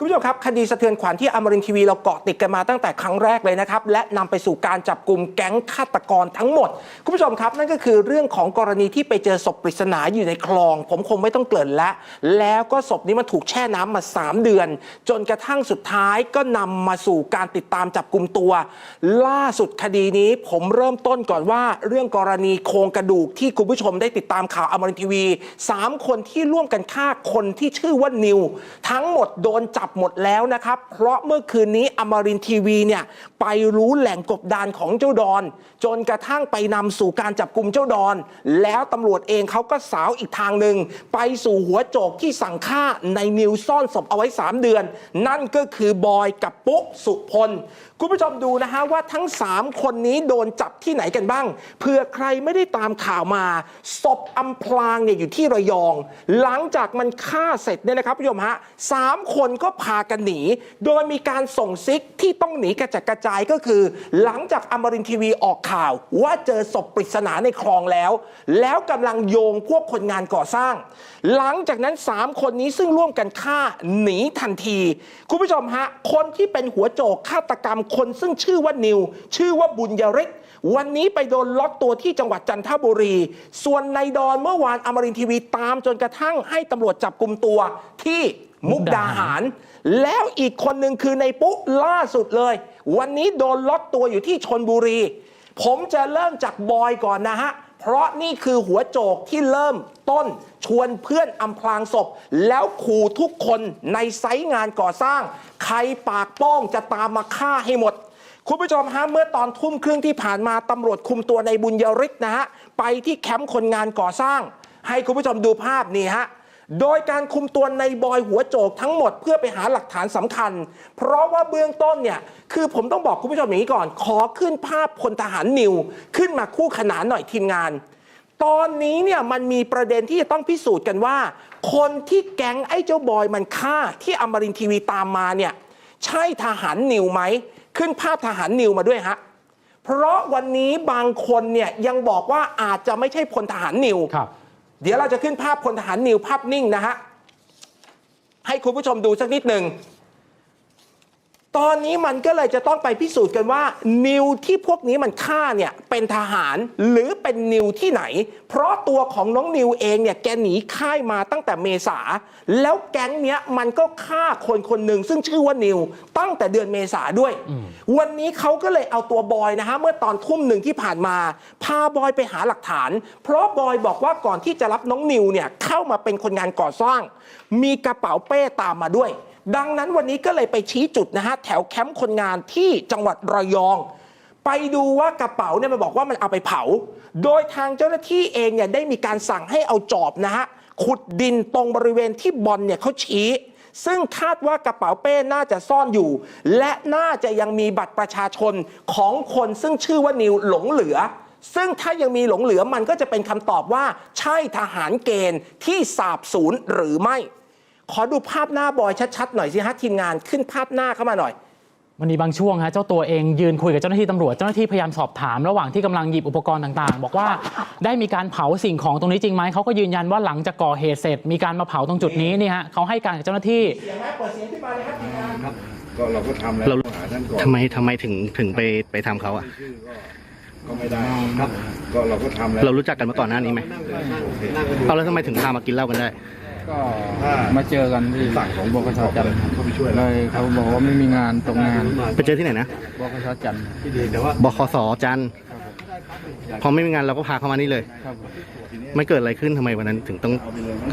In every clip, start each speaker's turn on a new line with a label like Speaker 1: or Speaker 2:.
Speaker 1: คุณผู้ชมครับ คดีสะเทือนขวัญที่อมรินทีวีเราเกาะติดกันมาตั้งแต่ครั้งแรกเลยนะครับ และนำไปสู่การจับกลุ่มแก๊งฆาตกรทั้งหมด คุณผู้ชมครับ นั่นก็คือเรื่องของกรณีที่ไปเจอศพปริศนาอยู่ในคลอง ผมคงไม่ต้องเกริ่นแล้วแล้วก็ศพนี้มันถูกแช่น้ำมา 3 เดือน จนกระทั่งสุดท้ายก็นำมาสู่การติดตามจับกลุ่มตัว ล่าสุดคดีนี้ผมเริ่มต้นก่อนว่า เรื่องกรณีโครงกระดูกที่คุณผู้ชมได้ติดตามข่าวอมรินทีวีสามคนที่ร่วมกันฆ่าคนที่ชื่อว่านิว ทั้งหมดโดนจับหมดแล้วนะครับ เพราะเมื่อคืนนี้อมรินทีวีเนี่ยไปรู้แหล่งกบดานของเจ้าดอน จนกระทั่งไปนำสู่การจับกลุ่มเจ้าดอน แล้วตำรวจเองเขาก็สาวอีกทางหนึ่งไปสู่หัวโจกที่สั่งฆ่าในนิวซ่อนศพเอาไว้ 3 เดือน นั่นก็คือบอยกับปุ๊สุพล คุณผู้ชมดูนะฮะว่าทั้ง 3 คนนี้โดนจับที่ไหนกันบ้างเผื่อใครไม่ได้ตามข่าวมาศพอำพรางเนี่ยอยู่ที่ระยอง หลังจากมันฆ่าเสร็จเนี่ยนะครับผู้ชมฮะสามคนก็พากันหนี โดยมีการส่งซิกที่ต้องหนีกระจัดกระจายก็คือ หลังจากอมรินทีวีออกข่าว ว่าเจอศพปริศนาในคลองแล้ว แล้วกำลังโยงพวกคนงานก่อสร้าง หลังจากนั้น 3 คนนี้ซึ่งร่วมกันฆ่าหนีทันที คุณผู้ชมฮะ คนที่เป็นหัวโจกฆาตกรรมคนซึ่งชื่อว่านิว ชื่อว่าบุญยริศวันนี้ไปโดนล็อกตัวที่จังหวัดจันทบุรี ส่วนในดอนเมื่อวานอมรินทีวีตามจนกระทั่งให้ตำรวจจับกลุ่มตัวที่ มุกดาหาร แล้วอีกคนหนึ่งคือในปุ๊ล่าสุดเลย วันนี้โดนล็อกตัวอยู่ที่ชนบุรี ผมจะเริ่มจากบอยก่อนนะฮะ เพราะนี่คือหัวโจกที่เริ่มต้นชวนเพื่อนอำพรางศพ แล้วขู่ทุกคนในไซต์งานก่อสร้าง ใครปากป้องจะตามมาฆ่าให้หมดคุณผู้ชมฮะเมื่อตอนทุ่มครึ่งที่ผ่านมาตำรวจคุมตัวในบุญยริศนะฮะ ไปที่แคมป์คนงานก่อสร้าง ให้คุณผู้ชมดูภาพนี่ฮะ โดยการคุมตัวในบอยหัวโจกทั้งหมดเพื่อไปหาหลักฐานสำคัญ เพราะว่าเบื้องต้นเนี่ยคือผมต้องบอกคุณผู้ชมอย่างนี้ก่อน ขอขึ้นภาพพลทหารนิว ขึ้นมาคู่ขนานหน่อยทีมงาน ตอนนี้เนี่ยมันมีประเด็นที่จะต้องพิสูจน์กันว่า คนที่แก๊งไอ้เจ้าบอยมันฆ่าที่อมรินทีวีตามมาเนี่ยใช่ทหารนิวไหมขึ้นภาพทหารนิวมาด้วยฮะเพราะวันนี้บางคนเนี่ยยังบอกว่าอาจจะไม่ใช่พลทหารนิว
Speaker 2: ครับ
Speaker 1: เดี๋ยวเราจะขึ้นภาพพลทหารนิวภาพนิ่งนะฮะให้คุณผู้ชมดูสักนิดหนึ่ง ตอนนี้มันก็เลยจะต้องไปพิสูจน์กันว่า นิวที่พวกนี้มันฆ่าเนี่ยเป็นทหารหรือเป็นนิวที่ไหน เพราะตัวของน้องนิวเองเนี่ยแกหนีค่ายมาตั้งแต่เมษา แล้วแก๊งเนี้ยมันก็ฆ่าคนคนหนึ่งซึ่งชื่อว่านิว ตั้งแต่เดือนเมษาด้วย วันนี้เขาก็เลยเอาตัวบอยนะฮะเมื่อตอนทุ่มหนึ่งที่ผ่านมา พาบอยไปหาหลักฐาน เพราะบอยบอกว่าก่อนที่จะรับน้องนิวเนี่ยเข้ามาเป็นคนงานก่อสร้าง มีกระเป๋าเป้ตามมาด้วย ดังนั้นวันนี้ก็เลยไปชี้จุดนะฮะแถวแคมป์คนงานที่จังหวัดระยอง ไปดูว่ากระเป๋าเนี่ยมันบอกว่ามันเอาไปเผา โดยทางเจ้าหน้าที่เองเนี่ยได้มีการสั่งให้เอาจอบนะฮะขุดดินตรงบริเวณที่บอลเนี่ยเขาชี้ซึ่งคาดว่ากระเป๋าเป้น่าจะซ่อนอยู่ และน่าจะยังมีบัตรประชาชนของคนซึ่งชื่อว่านิวหลงเหลือ ซึ่งถ้ายังมีหลงเหลือมันก็จะเป็นคำตอบว่า ใช่ทหารเกณฑ์ที่สาบสูญหรือไม่ ขอดูภาพหน้าบอยชัดๆหน่อยสิฮะทีมงานขึ้นภาพหน้าเข้ามาหน่อย
Speaker 2: วันนี้บางช่วงฮะเจ้าตัวเองยืนคุยกับเจ้าหน้าที่ตำรวจเจ้าหน้าที่พยายามสอบถามระหว่างที่กำลังหยิบอุปกรณ์ต่างๆ บอกว่าได้มีการเผาสิ่งของตรงนี้จริงไหมเขาก็ยืนยันว่าหลังจากก่อเหตุเสร็จมีการมาเผาตรงจุดนี้นี่ฮะเขาให้การกับเจ้าหน้าที่
Speaker 1: เสียงไหมเปิดเสียงขึ้นมาเลยครับทีมงาน
Speaker 3: ครับก็เราก็ทำแล้ว
Speaker 4: เรา
Speaker 3: หาท่านก่อน
Speaker 4: ทำไมทำไมถึงถึงไปไปทำเขาอะ
Speaker 3: ชื่อก็ก็ไม่ได้ครับ ก็เราก็ทำแล้ว
Speaker 4: เรารู้จักกันมาก่อนหน้านี้ไหม
Speaker 3: โอเค
Speaker 4: เอาแล้วทำไมถึงพามากินเหล้ากันได้
Speaker 5: ก็มาเจอกันที่
Speaker 3: สั่งของ
Speaker 5: บกชจันทร์
Speaker 3: เข้าไปช่วย
Speaker 5: เลยเขาบอกว่าไม่มีงานตรงงาน
Speaker 4: ไปเจอที่ไหนนะ
Speaker 5: บกชจันทร์
Speaker 4: บคสจันทร์พอไม่มีงานเราก็พาเขามานี่เลย
Speaker 5: ครับผม
Speaker 4: ไม่เกิดอะไรขึ้นทำไมวันนั้นถึงต้อง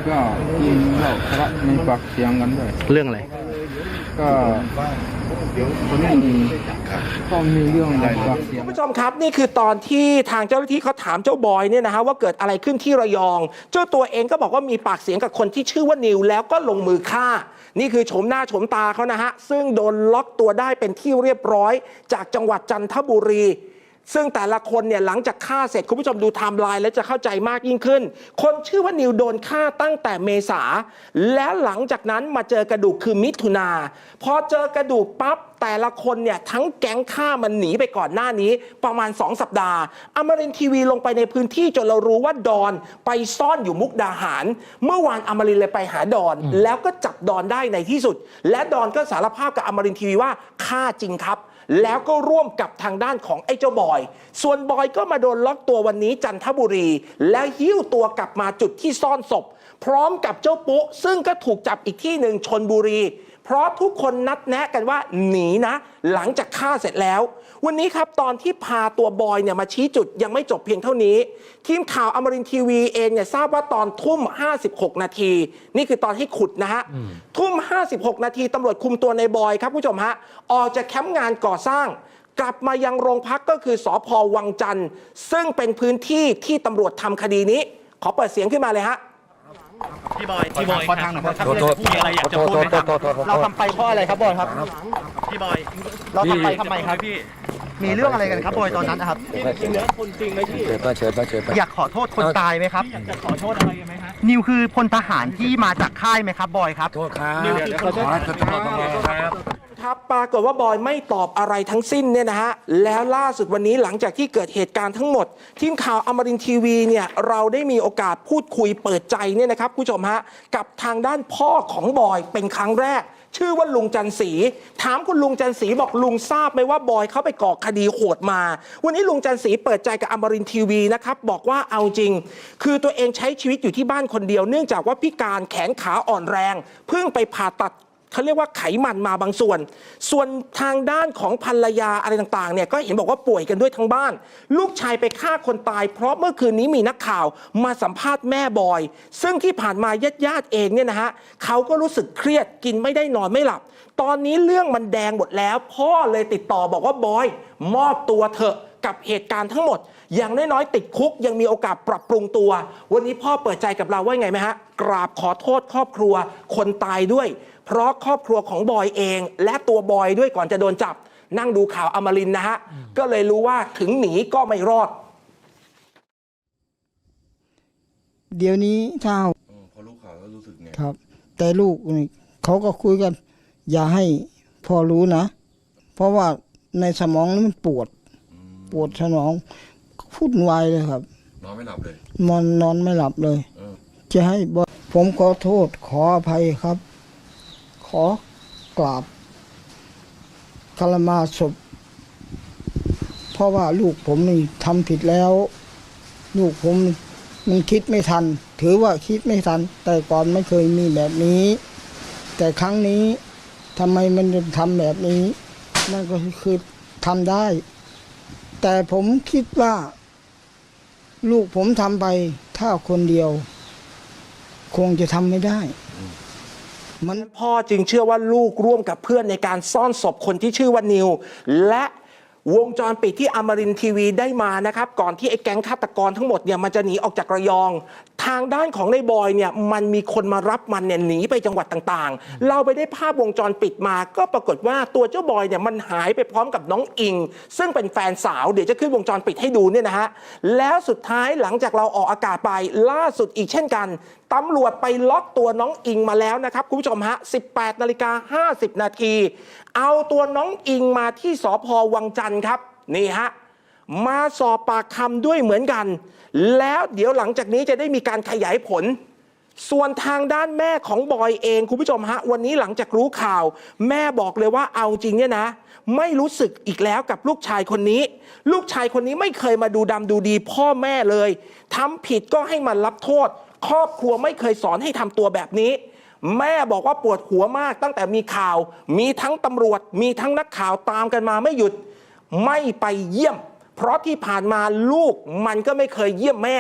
Speaker 5: ก็กินเหล้าทะเลาะมีปากเสียงกันด้วย
Speaker 4: เรื่องอะไร
Speaker 5: ก็ ไม่มีก็มีเรื่องอะไรปากเสียง
Speaker 1: คุณผู้ชมครับนี่คือตอนที่ทางเจ้าหน้าที่เขาถามเจ้าบอยเนี่ยนะฮะว่าเกิดอะไรขึ้นที่ระยอง เจ้าตัวเองก็บอกว่ามีปากเสียงกับคนที่ชื่อว่านิวแล้วก็ลงมือฆ่า นี่คือโฉมหน้าโฉมตาเขานะฮะซึ่งโดนล็อกตัวได้เป็นที่เรียบร้อย จากจังหวัดจันทบุรี ซึ่งแต่ละคนเนี่ยหลังจากฆ่าเสร็จคุณผู้ชมดูไทม์ไลน์แล้วจะเข้าใจมากยิ่งขึ้น คนชื่อว่านิวโดนฆ่าตั้งแต่เมษา และหลังจากนั้นมาเจอกระดูกคือมิถุนาพอเจอกระดูกปั๊บแต่ละคนเนี่ยทั้งแก๊งฆ่ามันหนีไปก่อนหน้านี้ ประมาณ 2 สัปดาห์ อมรินทีวีลงไปในพื้นที่จนเรารู้ว่าดอนไปซ่อนอยู่มุกดาหาร เมื่อวานอมรินเลยไปหาดอน แล้วก็จับดอนได้ในที่สุด และดอนก็สารภาพกับอมรินทีวีว่าฆ่าจริงครับ แล้วก็ร่วมกับทางด้านของไอ้เจ้าบอย ส่วนบอยก็มาโดนล็อกตัววันนี้จันทบุรี และหิ้วตัวกลับมาจุดที่ซ่อนศพ พร้อมกับเจ้าปุ๊ซึ่งก็ถูกจับอีกที่หนึ่งชนบุรี เพราะทุกคนนัดแนะกันว่าหนีนะ หลังจากฆ่าเสร็จแล้ว วันนี้ครับตอนที่พาตัวบอยเนี่ยมาชี้จุดยังไม่จบเพียงเท่านี้ ทีมข่าวอมรินทร์ทีวีเองเนี่ยทราบว่าตอนทุ่ม 56 นาที นี่คือตอนที่ขุดนะฮะ ทุ่ม 56 นาทีตำรวจคุมตัวในบอยครับผู้ชมฮะออกจากแคมป์งานก่อสร้างกลับมายังโรงพักก็คือสอพวังจันทร์ซึ่งเป็นพื้นที่ที่ตำรวจทำคดีนี้ ขอเปิดเสียงขึ้นมาเลยฮะ
Speaker 6: พี่บอยพี่บอย
Speaker 5: ขอทางหน่อยครับ
Speaker 6: มีอะไรอยากจะพูดไหมครับ
Speaker 5: เราทำไปเพราะอะไรครับบอยครับ
Speaker 6: พี่บอย
Speaker 5: เราทำไปทำไมครับ
Speaker 6: พี่
Speaker 5: มีเรื่องอะไรกันครับบอยตอนนั้นนะครับ
Speaker 6: จริงเนื้อคนจริงไหมพี่
Speaker 7: เชิญไปเชิญไปเชิญไป
Speaker 5: อยากขอโทษคนตายไหมครับ
Speaker 6: อยากจะขอโทษอะไรไหมฮะ
Speaker 5: นิวคือพลทหารที่มาจากค่ายไหมครับบอยครับ
Speaker 7: โทษครับ
Speaker 6: นิวคือคน
Speaker 7: ขอให้ตำรว ครับ
Speaker 1: ปรากฏว่าบอยไม่ตอบอะไรทั้งสิ้นเนี่ยนะฮะแล้วล่าสุดวันนี้หลังจากที่เกิดเหตุการณ์ทั้งหมด ทีมข่าวอมรินทีวีเนี่ยเราได้มีโอกาสพูดคุยเปิดใจเนี่ยนะครับผู้ชมฮะกับทางด้านพ่อของบอยเป็นครั้งแรก ชื่อว่าลุงจันสี ถามคุณลุงจันสีบอกลุงทราบไหมว่าบอยเขาไปก่อคดีโหดมา วันนี้ลุงจันสีเปิดใจกับอมรินทีวีนะครับบอกว่าเอาจริง คือตัวเองใช้ชีวิตอยู่ที่บ้านคนเดียว เนื่องจากว่าพิการแขนขาอ่อนแรง เพิ่งไปผ่าตัด เขาเรียกว่าไขมันมาบางส่วน ส่วนทางด้านของภรรยาอะไรต่างๆเนี่ยก็เห็นบอกว่าป่วยกันด้วยทั้งบ้าน ลูกชายไปฆ่าคนตาย เพราะเมื่อคืนนี้มีนักข่าวมาสัมภาษณ์แม่บอย ซึ่งที่ผ่านมาญาติๆเองเนี่ยนะฮะเขาก็รู้สึกเครียดกินไม่ได้นอนไม่หลับ ตอนนี้เรื่องมันแดงหมดแล้ว พ่อเลยติดต่อบอกว่าบอยมอบตัวเถอะกับเหตุการณ์ทั้งหมด อย่างน้อยๆติดคุกยังมีโอกาสปรับปรุงตัว วันนี้พ่อเปิดใจกับเราว่าไงไหมฮะ กราบขอโทษครอบครัว คนตายด้วย เพราะครอบครัวของบอยเอง และตัวบอยด้วยก่อนจะโดนจับ นั่งดูข่าวอมรินทร์นะฮะ ก็เลยรู้ว่าถึงหนีก็ไม่รอด
Speaker 8: เดี๋ยวนี้ถ้า
Speaker 3: พอรู้ข่าวแล้วรู้สึกไง
Speaker 8: ครับ แต่ลูกนี่เขาก็คุยกัน อย่าให้พ่อรู้นะ เพราะว่าในสมองนี่มันปวด ปวดสมองพุ่นวายเลยครับ
Speaker 3: นอนไม่หลับเลย
Speaker 8: นอนนอนไม่หลับเลย
Speaker 3: เออ
Speaker 8: จะให้บอกผมขอโทษขออภัยครับข อกราบคารมาศพ เพราะว่าลูกผมนี่ทำผิดแล้ว ลูกผมมันคิดไม่ทัน ถือว่าคิดไม่ทัน แต่ก่อนไม่เคยมีแบบนี้ แต่ครั้งนี้ทำไมมันถึงทำแบบนี้ นั่นก็คือทำได้ แต่ผมคิดว่า ลูกผมทำไปถ้าคนเดียว คงจะทำไม่ได้ มัน
Speaker 1: พ่อจึงเชื่อว่าลูกร่วมกับเพื่อนในการซ่อนศพคนที่ชื่อว่านิว และวงจรปิดที่อมรินทีวีได้มานะครับ ก่อนที่ไอ้แก๊งฆาตกรทั้งหมดเนี่ยมันจะหนีออกจากระยอง ทางด้านของในบอยเนี่ยมันมีคนมารับมันเนี่ยหนีไปจังหวัดต่างๆ เราไปได้ภาพวงจรปิดมาก็ปรากฏว่าตัวเจ้าบอยเนี่ยมันหายไปพร้อมกับน้องอิง ซึ่งเป็นแฟนสาวเดี๋ยวจะขึ้นวงจรปิดให้ดูเนี่ยนะฮะแล้วสุดท้ายหลังจากเราออกอากาศไปล่าสุดอีกเช่นกันตำรวจไปล็อกตัวน้องอิงมาแล้วนะครับ คุณผู้ชมฮะ 18นาฬิกา50 นาที เอาตัวน้องอิงมาที่สพวังจันทร์ครับ นี่ฮะ มาสอบปากคำด้วยเหมือนกัน แล้วเดี๋ยวหลังจากนี้จะได้มีการขยายผล ส่วนทางด้านแม่ของบอยเอง คุณผู้ชมฮะ วันนี้หลังจากรู้ข่าว แม่บอกเลยว่าเอาจริงเนี่ยนะ ไม่รู้สึกอีกแล้วกับลูกชายคนนี้ ลูกชายคนนี้ไม่เคยมาดูดำดูดีพ่อแม่เลยทำผิดก็ให้มันรับโทษ ครอบครัวไม่เคยสอนให้ทำตัวแบบนี้ แม่บอกว่าปวดหัวมากตั้งแต่มีข่าว มีทั้งตำรวจ มีทั้งนักข่าวตามกันมาไม่หยุด ไม่ไปเยี่ยม เพราะที่ผ่านมาลูกมันก็ไม่เคยเยี่ยมแม่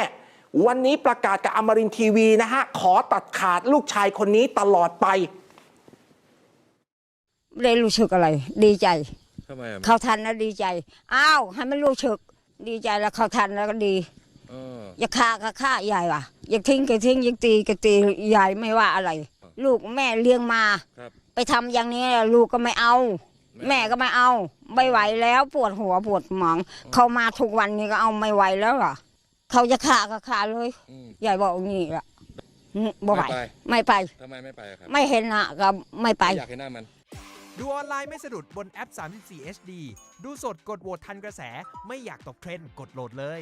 Speaker 1: วันนี้ประกาศกับอมรินทร์ทีวีนะฮะ ขอตัดขาดลูกชายคนนี้ตลอดไป
Speaker 9: ไม่ได้รู้สึกอะไร ดีใจ
Speaker 3: ทำไมอะ
Speaker 9: เขาทันแล้วดีใจ อ้าว ให้มันรู้สึก ดีใจแล้วเขาทันแล้วก็ดี
Speaker 3: เออ
Speaker 9: อย่าฆ่าก็ฆ่าใหญ่ว่ะอย่าทิ้งก็ทิ้งอย่าตีก็ตีใหญ่ไม่ว่าอะไร ลูกแม่เลี้ยงมา
Speaker 3: ครับ
Speaker 9: ไปทำอย่างนี้ลูกก็ไม่เอา
Speaker 3: ไม่เอา
Speaker 9: แม่ก็ไม่เอา ไม่ไหวแล้วปวดหัวปวดหมอง เขามาทุกวันนี้ก็เอาไม่ไหวแล้วเหรอเขาจะฆ่าก็ฆ่าเลย
Speaker 7: อืม
Speaker 9: ยายบอกอย่างนี้ละอืมบ่ไหว
Speaker 7: ไม่ไป
Speaker 9: ไม่ไป
Speaker 7: ทำไมไม่ไปอะครับ
Speaker 9: ไม่เห็นหน้าก็ไม่ไป
Speaker 7: อยากเห็นหน้ามัน
Speaker 10: ดูออนไลน์ไม่สะดุดบนแอป 34 HD ดูสดกดโหวตทันกระแส ไม่อยากตกเทรนด์กดโหลดเลย